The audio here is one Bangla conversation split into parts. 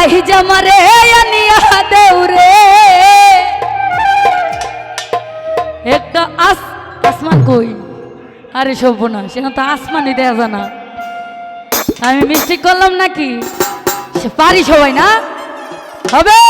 আহিজা মারে আনিয়া দেউ রে। একটা আস আসমান কই? আরে শোভ না সেখানে তো আসমানই দেয়া জানা আমি মিস্টেক করলাম নাকি? পারি সবাই না? হবে!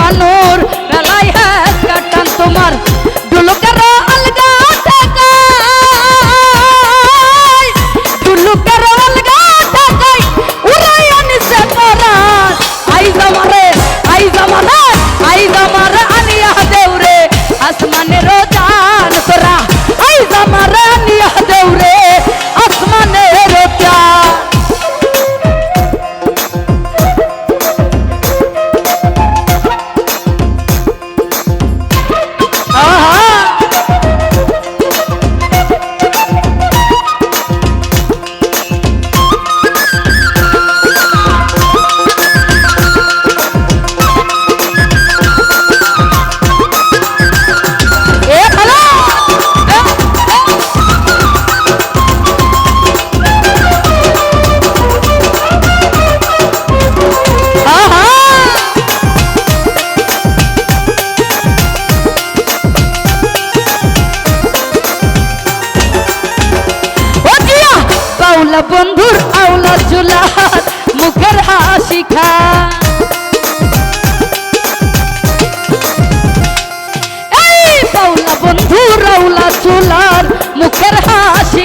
ganó. দেখা এই পাউলা বন্ধু রাউলা চুলার মুখের হাসি